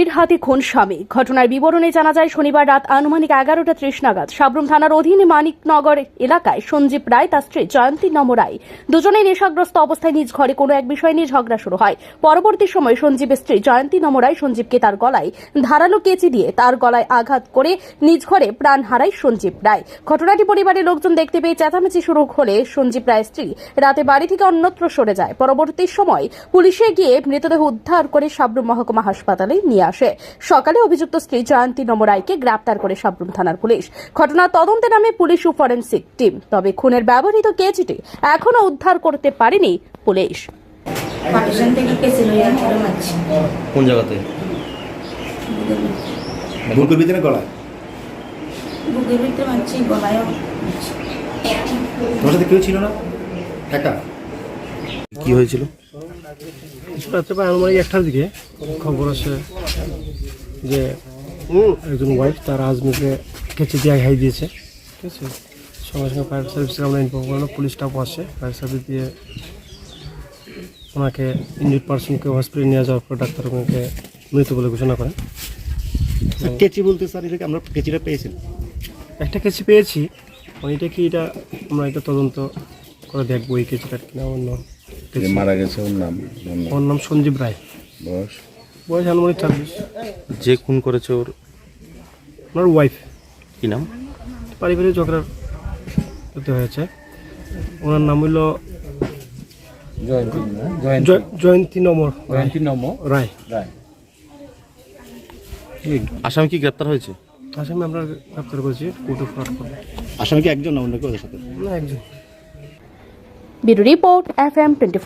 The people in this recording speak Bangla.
স্ত্রীর হাতে খুন স্বামী। ঘটনার বিবরণে জানা যায়, শনিবার রাত আনুমানিক এগারোটা ত্রিশ নাগাদ সাবরুম থানার অধীনে মানিকনগর এলাকায় সঞ্জীব রায়, তার স্ত্রী জয়ন্তী নম রায় দুজনেই নেশাগ্রস্ত অবস্থায় নিজ ঘরে কোনো এক বিষয় নিয়ে ঝগড়া শুরু হয়। পরবর্তী সময় সঞ্জীবের স্ত্রী জয়ন্তী নম রায় সঞ্জীবকে তার গলায় ধারালো কেচি দিয়ে তার গলায় আঘাত করে নিজ ঘরে প্রাণ হারায় সঞ্জীব রায়। ঘটনাটি পরিবারের লোকজন দেখতে পেয়ে চেঁচামেচি শুরু হলে সঞ্জীব রায় স্ত্রী রাতে বাড়ি থেকে অন্যত্র সরে যায়। পরবর্তী সময় পুলিশে গিয়ে মৃতদেহ উদ্ধার করে সাবরুম মহকুমা হাসপাতালে নিয়ে আসে। সকালে অভিযুক্ত স্ত্রী জয়ন্তী নম রায়কে গ্রেপ্তার করে সাবরুম থানার পুলিশ। ঘটনার তদন্তে নামে পুলিশ ও ফরেন্সিক টিম। তবে খুনের ব্যবহৃত কেজিটি এখনও উদ্ধার করতে পারেনি পুলিশ। পার্টিশন থেকে কেসে লইয়া মারছি। কোন জায়গাতে? বুকের ভিতরে গলায়? বুকের ভিতরে মারছি গলায়ও তোমার সাথে কেউ ছিল না? একা? কি হয়েছিল? রাত্রে প্রায় আনুমানিক একটার দিকে খবর আছে। যে একজন ওয়াইফ তার হাজবেন্ডকে কেচে দিয়ে হাই দিয়েছে। ঠিক আছে। সঙ্গে সঙ্গে ফায়ার সার্ভিসকে আমরা ইনফর্ম করলাম পুলিশ স্টাফ আসে ফায়ার সার্ভিস দিয়ে ওনাকে ইনজিড পার্সনকে হসপিটালে নিয়ে যাওয়ার পর ডাক্তার ওনাকে মৃত বলে ঘোষণা করেন। কেচি বলতে স্যার এটাকে আমরা কেচিটা পেয়েছেন? একটা কেচি পেয়েছি মানে এটা কি এটা আমরা এটা তদন্ত করে দেখব এই কেচিটা কিনা অন্য মারা গেছে ওর নাম ওর নাম, ওর নাম সঞ্জীব রায়। বয়স? বয়স আনুমানিক ছাব্বিশ। যে খুন করেছে ওর ওনার ওয়াইফ কি নাম? পারিবারিক ঝগড়ার হতে হয়েছে। ওনার নাম হইল জয়ন্তী। নমর জয়ন্তী নম রায়। রায়। আসামি কি গ্রেপ্তার হয়েছে? আসামি আমরা গ্রেপ্তার করেছি কোর্টে ফ্রড করে। আসামি কি একজন না অন্য কেউ সাথে? না একজন। Bureau report F M twenty